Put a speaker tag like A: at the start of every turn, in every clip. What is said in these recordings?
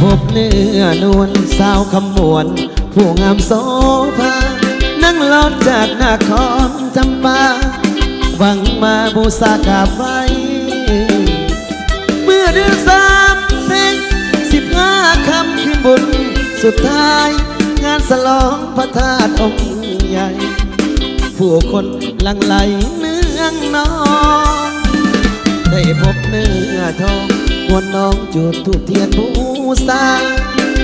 A: พบเนื้อนวลสาวคำมวนผู้งามโสภา นั่งรถจากนาครจำปาหวังมาบูชากราบไว้เมื่อเดือนสามเพลงสิบห้าคำคืนบุญ สุดท้าย งานสลองพระธาตุองค์ใหญ่ ผู้คนหลังไหลเนืองนอง ได้พบเนื้อทองมวนน้องจุดทูบเทียนบู ชา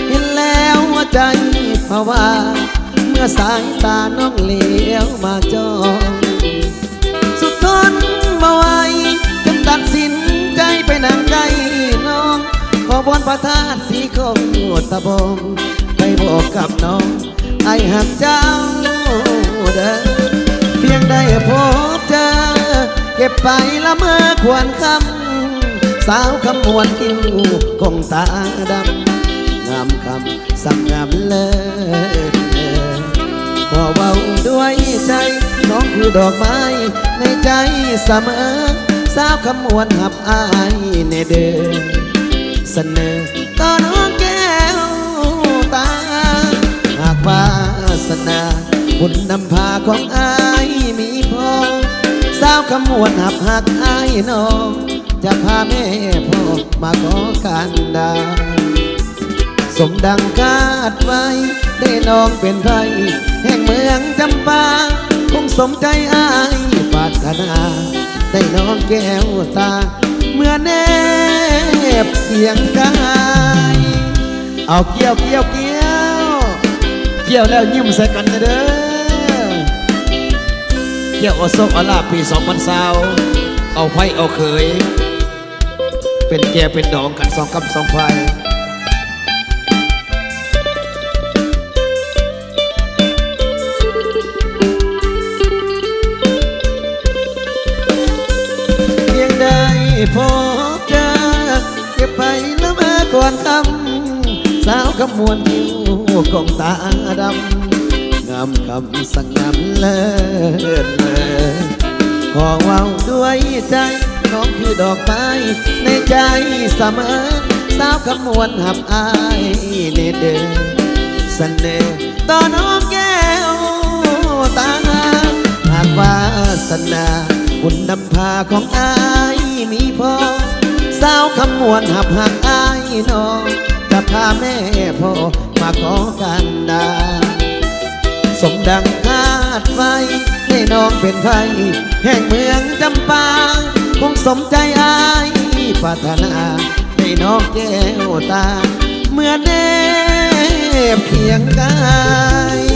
A: เห็นแล้วหัวใจภาวาเมื่อสายตาน้องเหลียวมาจ้องสุดทนมาไหวจนตัดสินใจไปนั่งใกล้น้อง ขอบนพระธาตุสีโคตะบงไปบอกกับน้องไอหักเจ้าเด้อเพียงได้พบเจอเก็บไปละเมื่อควรคำ สาวคำมวนคิ้วคงตาดำงามคำสั่งงามเลิศขอเว้าด้วยใจน้องคือดอกไม้ ในใจเสมอ สาวคำมวนหับอายในเดินเสนอต่อน้องแก้วตา หากวาสนาบุญนำพาของอายมีพอสาวคำมวนหับหักอายน้อง จะพาแม่พ่อมาขอการดา สมดังคาดไว้ ได้น้องเป็นไทยแห่งเมืองจำปา คงสมใจอายปรารถนา ได้น้องแก้วตา เมื่อแนบเสียงกายเอาเกี่ยวเกี่ยวเกี่ยว เกี่ยวแล้วยิ้มใส่กันเด้อเกี่ยวอโซกอลาปีสองพันสาวเอาไฟเอาเขย เป็นแกเป็นดองกันสองคำสองไฟเพียงได้พบเจอเก็บไปแล้วมาก่อนคำสาวขมวนคิ้วกองตาดำงามคำสั่งงามเลิศเลยขอเว้าด้วยใจ น้องคือดอกไม้ในใจเสมอสาวขมวนหับอายเนเดอเสน่ห์ต่อน้องแก้วตาหากวาสนาบุญนำพาของอายมีพอสาวคำมวนหับหักอายน้องจะพาแม่พ่อมาขอกันดาสมดังคาดไว้ให้น้องเป็นไทยแห่งเมืองจำปา คงสมใจอายปรารถนาให้น้องแก้วตา เมื่อแนบเคียงกาย